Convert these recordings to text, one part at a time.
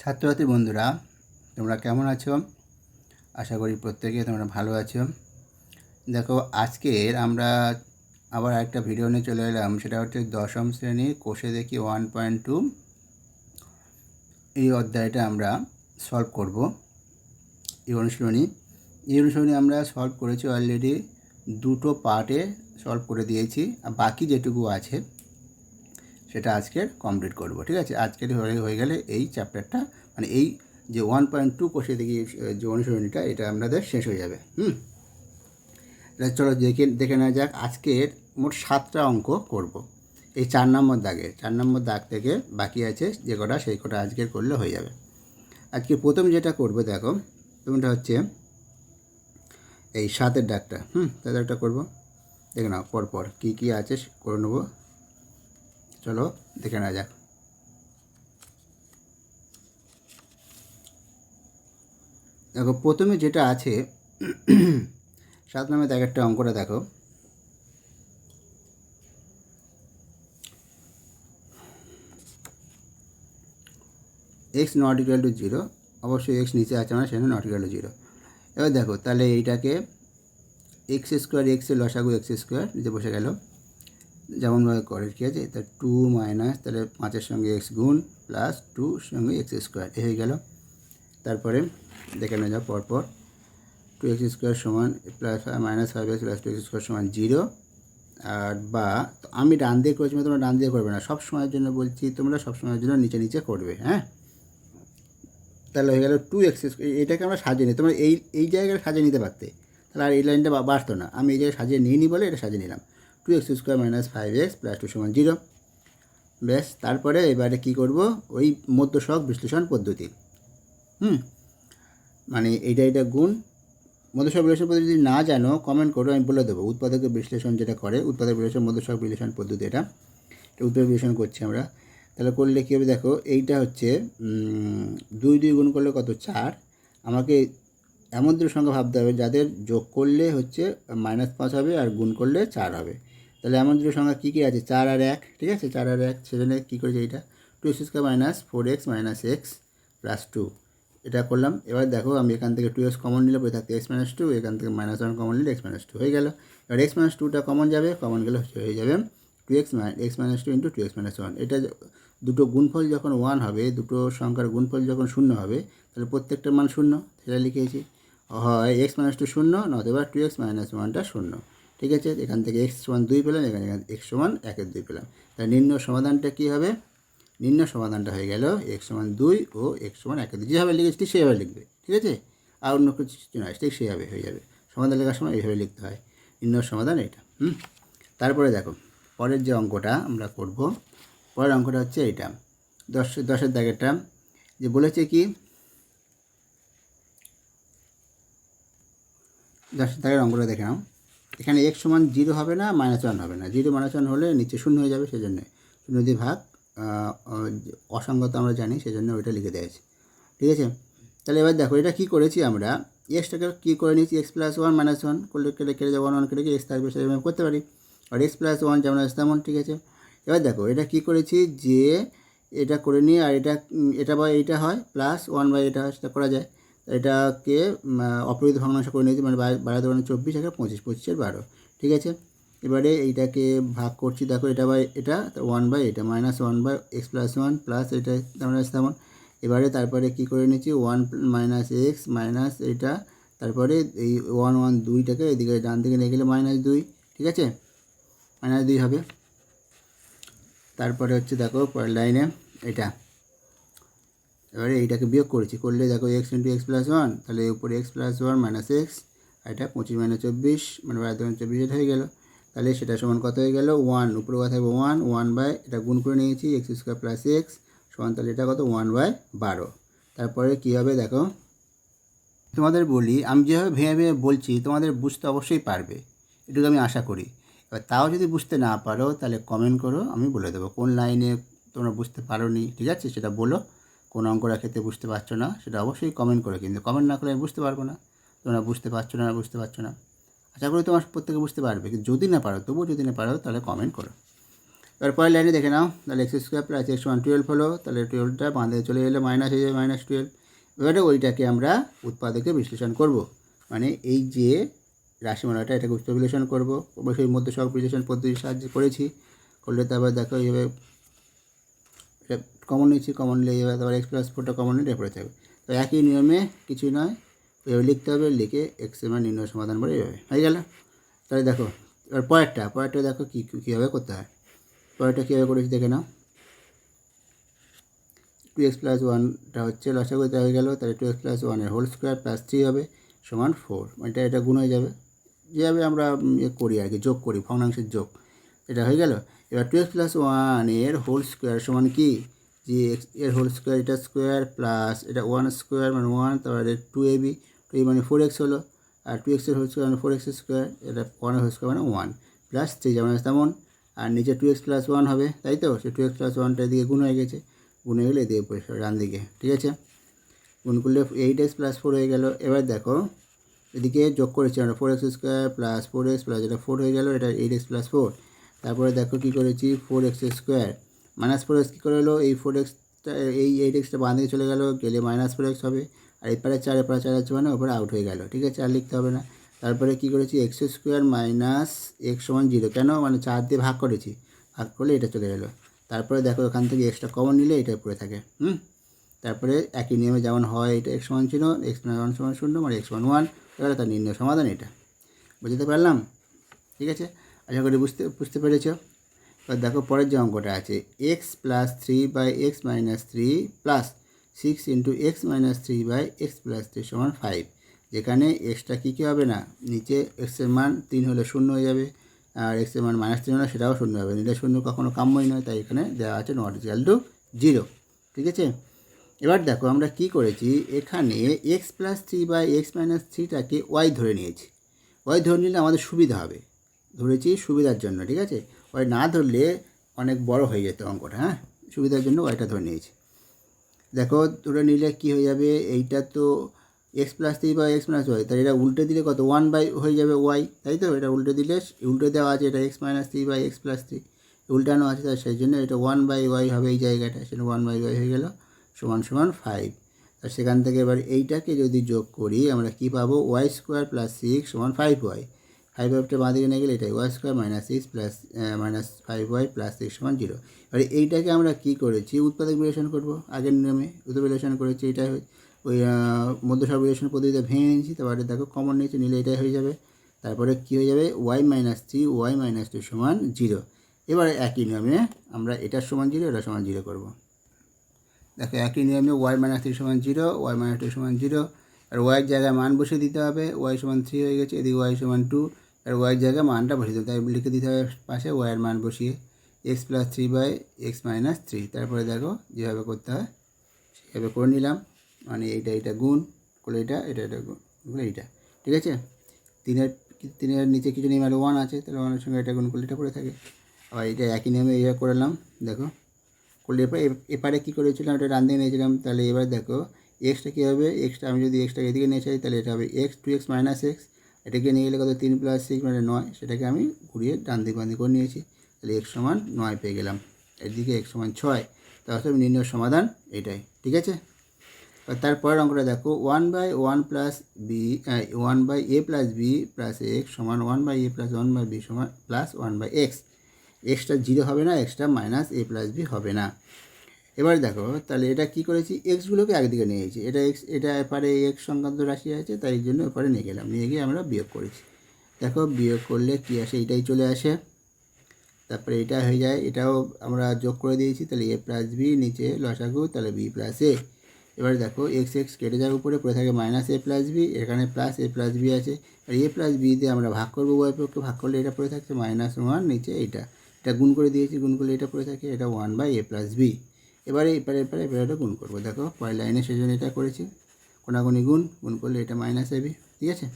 ছাত্রছাত্রী বন্ধুরা, তোমরা কেমন আছো? আশা করি প্রত্যেকে তোমরা ভালো আছো। দেখো, আজকের আমরা আবার একটা ভিডিও নিয়ে চলে এলাম, সেটা হচ্ছে দশম শ্রেণির কোষে দেখি ওয়ান পয়েন্ট টু এই অধ্যায়টা আমরা সলভ করব। এই অনুশীলনী এই অনুশীলনী আমরা সলভ করেছি অলরেডি দুটো পার্টে সলভ করে দিয়েছি, আর বাকি যেটুকু আছে সেটা আজকের কমপ্লিট করব, ঠিক আছে? আজকের হয়ে হয়ে গেলে এই চ্যাপ্টারটা মানে এই যে ওয়ান পয়েন্ট টু কোষে দেখি, যে অনুসরণীটা এটা আমাদের শেষ হয়ে যাবে, হুম? চলো দেখে দেখে নেওয়া যাক আজকের মোট সাতটা অঙ্ক করব। এই চার নম্বর দাগে, চার নম্বর দাগ থেকে বাকি আছে, যে কটা, সেই কটা আজকের করলে হয়ে যাবে। আজকে প্রথম যেটা করবে, দেখো, প্রথমটা হচ্ছে এই সাতের ডাকটা হুম? তাদের একটা করব। দেখে নাও, পরপর কী কী আছে, করে নেব। চলো দেখে নেওয়া যাক। দেখো, প্রথমে যেটা আছে, সাত নামে দেখ একটা অঙ্কটা দেখো। X not equal to zero অবশ্যই এক্স নিচে আছে মানে সেখানে নট ইকুয়াল টু জিরো এবার দেখো, তাহলে এইটাকে এক্স স্কোয়ার এক্সের লসাগু এক্স স্কোয়ার নিচে বসে গেল। যেমনভাবে করে, ঠিক আছে? তা টু মাইনাস তাহলে পাঁচের সঙ্গে এক্স গুণ প্লাস টু সঙ্গে এক্স স্কোয়ার হয়ে গেল। তারপরে দেখে নেওয়া যাক পরপর। টু এক্স স্কোয়ার সমান plus minus five x plus two x square সমান জিরো আর বা আমি ডান দিয়ে করেছি মানে তোমরা ডান দিয়ে করবে না। সব সময়ের জন্য বলছি তোমরা সব সময়ের জন্য নিচে নিচে করবে হ্যাঁ? তাহলে হয়ে গেল টু এক্স এটাকে আমরা সাজিয়ে নিই। তোমরা এই এই জায়গায় সাজিয়ে নিতে পারতে। তাহলে আর এই লাইনটা বাড়তো না। আমি এই জায়গায় সাজিয়ে নিই বলে এটা সাজিয়ে নিলাম। Two x square minus five x plus two সমান জিরো ব্যাস, তারপরে এবারে কী করব? ওই মধ্যশক বিশ্লেষণ পদ্ধতি। হুম? মানে এইটা এটা গুণ। মধ্যশক বিশ্লেষণ পদ্ধতি যদি না জানো কমেন্ট করো, আমি বলে দেবো। উৎপাদকের বিশ্লেষণ যেটা করে, উৎপাদক বিশ্লেষণ মধ্যশক বিশ্লেষণ পদ্ধতি এটা। উৎপাদক বিশ্লেষণ করছি আমরা। তাহলে করলে কী হবে দেখো, এইটা হচ্ছে দুই দুই গুণ করলে কত? চার। আমাকে এমন দুটো সংখ্যা ভাবতে হবে, যাদের যোগ করলে হচ্ছে, মাইনাস পাঁচ হবে আর গুণ করলে চার হবে। তাহলে এমন দুটো সংখ্যা কী কী আছে? চার আর এক, ঠিক আছে? চার আর এক সেজন্য কী করেছে এইটা? Two x square minus four x minus x plus two এটা করলাম। এবার দেখো, আমি এখান থেকে টু এক্স কমন নিলে পরে থাকতে এক্স মাইনাস টু এখান থেকে মাইনাস ওয়ান কমন নিলে এক্স মাইনাস টু হয়ে গেল। এবার এক্স মাইনাস টুটা কমন যাবে কমন গেলে হয়ে যাবে টু এক্স মাই x minus two into two x minus one এটা দুটো গুণফল যখন ওয়ান হবে, দুটো সংখ্যার গুণফল যখন শূন্য হবে, তাহলে প্রত্যেকটা মান শূন্য। সেটা লিখেছি, হয় এক্স মাইনাস টু শূন্য নতুবা টু এক্স মাইনাস ওয়ানটা শূন্য। ঠিক আছে? এখান থেকে এক্স সমান দুই পেলাম, এখানে এক্স সমান একের দুই পেলাম। তাই নিম্ন সমাধানটা কী হবে? নিম্ন সমাধানটা হয়ে গেল এক্স সমান দুই ও এক্স সমান একের দুই। যেভাবে লিখেছি ঠিক সেভাবে লিখবে, ঠিক আছে? আর অন্য কিছু নয়, ঠিক সেভাবে হয়ে যাবে। সমাধান লেখার সময় এইভাবে লিখতে হয়। নিম্ন সমাধান এটা, হুম? তারপরে দেখো, পরের যে অঙ্কটা আমরা করব, পরের অঙ্কটা হচ্ছে এইটা। দশ, দশের দাগেরটা, যে বলেছে কি? দশের দাগের অঙ্কটা দেখে নাও। এখানে এক সমান জিরো হবে না মাইনাস ওয়ান হবে না। জিরো মাইনাস ওয়ান হলে নিচে শূন্য হয়ে যাবে, সেজন্য শূন্য দিয়ে ভাগ অসঙ্গত আমরা জানি, সেজন্য ওইটা লিখে দিয়েছি ঠিক আছে? তাহলে এবার দেখো, এটা কী করেছি আমরা? এক্সটাকে কী করে নিয়েছি? X plus one minus one করলে কেটে কেটে যাব ওয়ান ওয়ান কেটে এক্স থাকবে, সেরকম করতে পারি। আর এক্স প্লাস ওয়ান যেমন আছে তেমন, ঠিক আছে? এবার দেখো, এটা কী করেছি যে, এটা করে নিয়ে, আর এটা এটা বা এইটা হয় প্লাস ওয়ান বাই এটা সেটা করা যায়। এটাকে অপরিত ভগ্নাংশ করে নিয়েছি মানে বারো দোকানে চব্বিশ, একে পঁচিশ পঁচিশের বারো, ঠিক আছে? এবারে এইটাকে ভাগ করছি, দেখো এটা বাই এটা ওয়ান বাই এটা minus one by x plus one plus এটা তেমন আছে তেমন। এবারে তারপরে কী করে নিচ্ছি ওয়ান মাইনাস এক্স মাইনাস এটা, তারপরে এই ওয়ান ওয়ান দুইটাকে এদিকে ডান দিকে নিয়ে গেলে মাইনাস দুই, ঠিক আছে? মাইনাস দুই হবে। তারপরে হচ্ছে দেখো লাইনে এটা। এবারে এইটাকে বিয়োগ করেছি, করলে দেখো x into x plus one তাহলে উপরে x plus one minus x আর এটা পঁচিশ মাইনাস চব্বিশ মানে বারো দোকান চব্বিশ হয়ে গেল। তাহলে সেটা সমান কত হয়ে গেল? ওয়ান উপরে কথা থাকবে ওয়ান ওয়ান বাই এটা গুণ করে নিয়েছি এক্স স্কোয়ার প্লাস এক্স সমান তাহলে এটা কত? ওয়ান বাই বারো। তারপরে কী হবে দেখো? তোমাদের বলি, আমি যেভাবে ভেঙে ভেঙে বলছি, তোমাদের বুঝতে অবশ্যই পারবে। এটুকু আমি আশা করি। এবার তাও যদি বুঝতে না পারো, তাহলে কমেন্ট করো, আমি বলে দেবো। কোন লাইনে তোমরা বুঝতে পারো নি ঠিক আছে? সেটা বলো। কোন অঙ্কটা ক্ষেত্রে বুঝতে পারছ না, সেটা অবশ্যই কমেন্ট করে কিন্তু কমেন্ট না করলে আমি বুঝতে পারব না। তোমরা বুঝতে পারছ না, বুঝতে পারছ না। আশা করি তোমার প্রত্যেকে বুঝতে পারবে, কিন্তু যদি না পারো, তবুও যদি না পারো, তাহলে কমেন্ট করো। এবার পরের লাইনে দেখে নাও, তাহলে x square plus x one twelve হলো, তাহলে টুয়েলভটা বাঁধে চলে গেলে মাইনাস হয়ে যাবে মাইনাস টুয়েলভ এবারে ওইটাকে আমরা উৎপাদকে বিশ্লেষণ করব। মানে এই যে রাশিমালাটা, এটাকে বিশ্লেষণ করব। অবশ্যই মধ্য সহগ বিশ্লেষণ পদ্ধতির সাহায্যে করেছি। করলে তারপর দেখো এইভাবে কমন নিচ্ছি কমন নিলে যাবে তারপর এক্স প্লাস ফোরটা কমন নিলে পড়ে থাকবে তো একই নিয়মে কিছুই নয় এভাবে লিখতে হবে, লিখে এক্সের মান নির্ণয় সমাধান করে এইভাবে হয়ে গেল? তাহলে দেখো, এবার পরেরটা পরেরটা দেখো কী কীভাবে করতে হয়। পরেরটা কীভাবে করেছি দেখে নাও। টু এক্স প্লাস ওয়ানটা হচ্ছে লসাগুতে হয়ে গেল, তাহলে টু এক্স প্লাস ওয়ানের হোল স্কোয়ার প্লাস থ্রি হবে, সমান ফোর মানে এটা এটা গুণ হয়ে যাবে। যেভাবে আমরা ইয়ে করি আর কি, যোগ করি ভগ্নাংশের যোগ। এটা হয়ে গেল? এবার টু এক্স প্লাস ওয়ানের হোল স্কোয়ার সমান কি? যে এক্সের হোল স্কোয়ার এটা স্কোয়ার প্লাস এটা ওয়ান স্কোয়ার মানে ওয়ান তারপরে two a b two a মানে ফোর এক্স হলো, আর টু এক্সের হোল স্কোয়ার মানে ফোর এক্স স্কোয়ার এটা ওয়ানের হোল স্কোয়ার মানে ওয়ান প্লাস থ্রি যেমন তেমন, আর নিচে টু এক্স প্লাস ওয়ান হবে, তাই তো? সে টু এক্স প্লাস ওয়ানটা এদিকে গুণ হয়ে গেছে, গুণ হয়ে গেলে এদিকে পরিষ্কার ডান দিকে, ঠিক আছে? গুণ করলে এইট এক্স প্লাস ফোর হয়ে গেল, এবার দেখো, এদিকে যোগ করেছি আমরা four x square plus four x plus এটা ফোর হয়ে গেল, এটা এইট এক্স প্লাস ফোর তারপরে দেখো কী করেছি four X square minus four X কী করে হলো এই ফোর এক্সটা এই এইট এক্সটা বাঁ দিকে চলে গেল, গেলে মাইনাস ফোর এক্স হবে। আর এপারে চার এপারে চার আছে মানে ওপরে আউট হয়ে গেল, ঠিক আছে? আর লিখতে হবে না। তারপরে কী করেছি? এক্স স্কোয়ার মাইনাস এক্স সমান জিরো কেন? মানে চার দিয়ে ভাগ করেছি। ভাগ করলে এটা চলে গেলো। তারপরে দেখো এখান থেকে এক্সট্রা কমন নিলে এটাই পড়ে থাকে, হুম? তারপরে একই নিয়মে যেমন হয়, এটা এক্স সমান ছিল এক্স ওয়ান সমান শূন্য মানে এক্স ওয়ান ওয়ান এবারে তার নির্ণয় সমাধান এটা। বুঝতে পারলাম? ঠিক আছে? আশা করি বুঝতে বুঝতে পেরেছ। এবার দেখো পরের যে অঙ্কটা আছে X plus three by X minus three plus six into X minus three by X plus three সমান ফাইভ যেখানে এক্সটা কী কী হবে না, নিচে এক্সের মান তিন হলে শূন্য হয়ে যাবে, আর এক্সের মান মাইনাস তিন হলে সেটাও শূন্য হবে, নিলে শূন্য কখনো কাম্যই নয়, তাই এখানে দেওয়া আছে নট ইকাল টু জিরো ঠিক আছে? এবার দেখো আমরা কি করেছি, এখানে x plus three by x minus থ্রিটাকে y ধরে নিয়েছি ওয়াই ধরে নিলে আমাদের সুবিধা হবে, ধরেছি সুবিধার জন্য, ঠিক আছে? ওয়াই না ধরলে অনেক বড় হয়ে যেত অঙ্কটা হ্যাঁ? সুবিধার জন্য ওয়াইটা ধরে নিয়েছি। দেখো, ধরে নিলে কি হয়ে যাবে? এইটা তো এক্স প্লাস থ্রি বা এক্স মাইনাস ওয়াই তাহলে এটা উল্টে দিলে কত? ওয়ান বাই হয়ে যাবে ওয়াই তাই তো? এটা উল্টে দিলে, উল্টে দেওয়া আছে এটা x minus three by x plus three উল্টানো আছে তাই সেই জন্য এটা ওয়ান বাই ওয়াই হবে এই জায়গাটা সেটা ওয়ান বাই ওয়াই হয়ে গেল, সমান সমান ফাইভ আর সেখান থেকে এবার এইটাকে যদি যোগ করি, আমরা কি পাবো? ওয়াই স্কোয়ার প্লাস সিক্স সমান ফাইভ ওয়াই ফাইভ ওয়াইটা বাঁ দিকে নিয়ে গেলে এটাই y square minus six plus minus five y plus six সমান জিরো এবার এইটাকে আমরা কী করেছি? উৎপাদক বিলেশন করব। আগের নিয়মে উৎপাদক বিলেশন করেছি হয়ে- ওই মধ্য সর্বলেশন পদ্ধতিতে ভেঙে নিয়েছি। তারপরে দেখো কমন নিয়েছি, নিলে এটাই হয়ে যাবে। তারপরে কী হয়ে যাবে? Y minus three y minus two সমান জিরো এবারে একই নিয়মে আমরা এটার সমান জিরো এটার সমান জিরো করব। দেখো একই নিয়মে ওয়াই মাইনাস থ্রি সমান জিরো ওয়াই মাইনাস টু সমান জিরো আর ওয়াইয়ের জায়গায় মান বসিয়ে দিতে হবে। ওয়াই সমান থ্রি হয়ে গেছে, এদিকে ওয়াই সমান টু আর ওয়াইয়ের জায়গায় মানটা বসিয়ে দিতে হবে। তাই লিখে দিতে হবে পাশে ওয়াইয়ের মান বসিয়ে x plus three by x minus three তারপরে দেখো যেভাবে করতে হয়, সেভাবে করে নিলাম। মানে এইটা এটা গুণ করলে এটা এটা এটা গুণ করলে এইটা। ঠিক আছে? তিনের তিনের নিচে কিছু নেই মানে ওয়ান আছে, তাহলে ওয়ানের সঙ্গে এটা গুণ করলে এটা পড়ে থাকে। আবার এটা একই নিয়মে এইভাবে করলাম দেখো। করলে এরপর, এপারে কী করেছিলাম এটা দিকে নিয়েছিলাম, তাহলে এবার দেখো এক্সটা কী হবে? এক্সটা আমি যদি এক্সটা এদিকে নিয়ে চাই, তাহলে এটা হবে x two x minus x এটাকে নিয়ে গেলে কত? তিন প্লাস সিক্স মানে নয়। সেটাকে আমি ঘুরিয়ে ডান দিক বান দিক করে নিয়েছি। তাহলে এক্স সমান নয় পেয়ে গেলাম। এদিকে এক্স সমান ছয়। তাহলে নির্ণয় সমাধান এটাই। ঠিক আছে? তারপরের অঙ্কটা দেখো। One by one plus B one by A plus B plus X সমান one by A plus one by B সমান প্লাস ওয়ান বাই এক্স এক্সটা জিরো হবে না এক্সটা মাইনাস এ প্লাস বি হবে না। এবার দেখো, তাহলে এটা কি করেছি? এক্সগুলোকে একদিকে নিয়ে নিয়েছি এটা এক্স এটা এপারে এক্স সংক্রান্ত রাশি আছে, তাই জন্য এপারে নিয়ে গেলাম। নিয়ে গিয়ে আমরা বিয়োগ করেছি। দেখো, বিয়োগ করলে কী আসে? এটাই চলে আসে। তারপরে এটা হয়ে যায়, এটাও আমরা যোগ করে দিয়েছি, তাহলে এ প্লাস বি নিচে লসাগু, তাহলে বি প্লাস এ এবার দেখো এক্স এক্স কেটে যাওয়ার উপরে পড়ে থাকে মাইনাস এ প্লাস বি এখানে প্লাস এ প্লাস বি আছে। আর এ প্লাস বি দিয়ে আমরা ভাগ করব ওয়াই পক্ষে, ভাগ করলে এটা পড়ে থাকছে মাইনাস ওয়ান নিচে এটা। এটা গুণ করে দিয়েছি, গুণ করলে এটা পড়ে থাকে, এটা one by a plus b এবারে এপারে এপারে এটা গুণ করব। দেখো, পরের লাইনে সেজন্য এটা করেছি। কোনাগুনি গুণ গুণ করলে এটা মাইনাস এবি ঠিক আছে?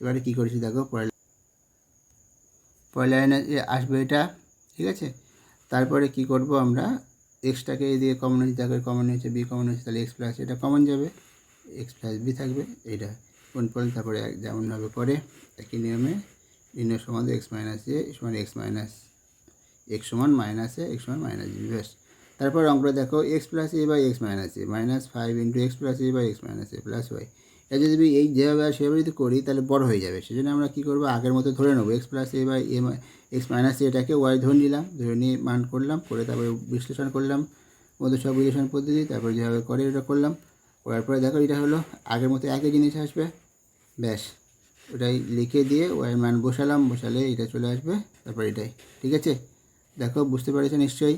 এবারে কী করেছি দেখো, পরের পরের লাইনে আসবে এটা, ঠিক আছে? তারপরে কি করব আমরা? এক্সটাকে দিয়ে কমন হয়েছে দেখো কমন হয়েছে বি কমন হয়েছে, তাহলে এক্স প্লাস এটা কমন যাবে। এক্স প্লাস বি থাকবে, এইটা কোন পড়লে তারপরে যেমনভাবে করে একই নিয়মে নির্ণয় সমান এক্স মাইনাস এ সমান এক্স মাইনাস এক্স সমান মাইনাস এ এক্স সমান মাইনাস বি ব্যাস। তারপর অঙ্কটা দেখো x plus a by x minus a minus five into x plus a by x minus a plus y এটা যদি এই যেভাবে সেভাবে যদি করি, তাহলে বড় হয়ে যাবে। সেজন্য আমরা কী করব? আগের মতো ধরে নেব। X plus a by a x minus এটাকে ওয়াই ধরে নিলাম, ধরে নিয়ে মান করলাম, করে তারপরে বিশ্লেষণ করলাম। মধ্যে সব বিশ্লেষণ পদ্ধতি, তারপর যেভাবে করে এটা করলাম। করার পরে দেখো, এটা হলো আগের মতো একই জিনিস আসবে। ব্যাস। ওটাই লিখে দিয়ে ওয়াই মান বসালাম, বসালে এটা চলে আসবে। তারপর এটাই। ঠিক আছে? দেখো, বুঝতে পেরেছ নিশ্চয়ই?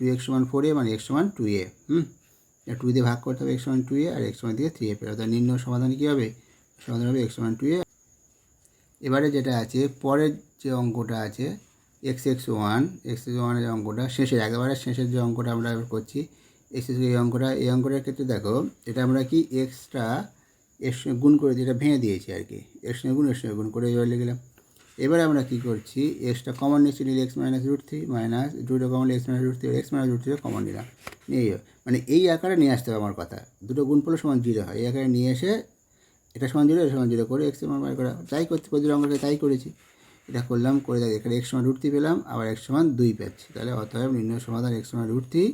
টু এক্স সমান ফোর এ মানে এক্স সমান টু এ হুম? টু দিয়ে ভাগ করতে হবে এক্স সমান টু এ আর এক্স সমান দিয়ে থ্রি এ পেয়ে। অর্থাৎ নিম্ন সমাধান কী হবে? সমাধান হবে এক্স সমান টু এ এবারে যেটা আছে, পরের যে অঙ্কটা আছে x x one x x ওয়ানের যে অঙ্কটা, শেষের, একেবারে শেষের যে অঙ্কটা আমরা করছি এক্স এক্স এই অঙ্কটা, এই অঙ্কটার ক্ষেত্রে দেখো, এটা আমরা কি এক্সটা এর সঙ্গে গুণ করে যেটা ভেঙে দিয়েছি আর কি। এর সঙ্গে গুণ, এর সঙ্গে গুণ করে এবার লিখলাম। এবারে আমরা কী করছি? এক্সটা কমন নিচ্ছি, নিলে x minus root three minus দুটো common x minus root three x minus root three common নিলাম। নিয়ে। মানে এই আকারে নিয়ে আসতে হবে আমার কথা। দুটো গুণ পড়লে সমান জিরো হয়। এই আকারে নিয়ে এসে এটা সমান জিরো এটা সমান জিরো করে এক্স সমান বার করা। তাই করতে প্রতিটা অঙ্কটা তাই করেছি। এটা করলাম, করে দেখ, এখানে এক্স সমান রুট থ্রি পেলাম, আবার এক্স সমান দুই পাচ্ছি তাহলে অতএব নির্ণয় সমাধান এক্স সমান রুট থ্রি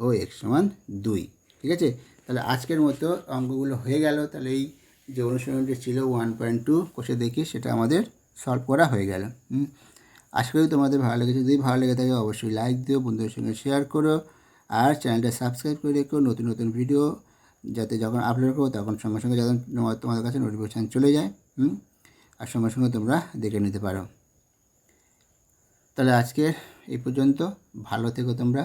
ও এক্স সমান দুই। ঠিক আছে? তাহলে আজকের মতো অঙ্কগুলো হয়ে গেল। তাহলে এই যে অনুশীলনটি ছিল ওয়ান পয়েন্ট টু কোষে দেখি সেটা আমাদের সলভ করা হয়ে গেল আশা করি তোমাদের ভালো লেগেছে। যদি ভালো লেগে থাকে, অবশ্যই লাইক দিও, বন্ধুদের সঙ্গে শেয়ার করো, আর চ্যানেলটা সাবস্ক্রাইব করে রেখো, নতুন নতুন ভিডিও যাতে যখন আপলোড করব, তখন সঙ্গে সঙ্গে যখন তোমাদের কাছে নোটিফিকেশান চলে যায়, হুম? আর সঙ্গে সঙ্গে তোমরা দেখে নিতে পারো। তাহলে আজকে এই পর্যন্ত। ভালো থেকো তোমরা।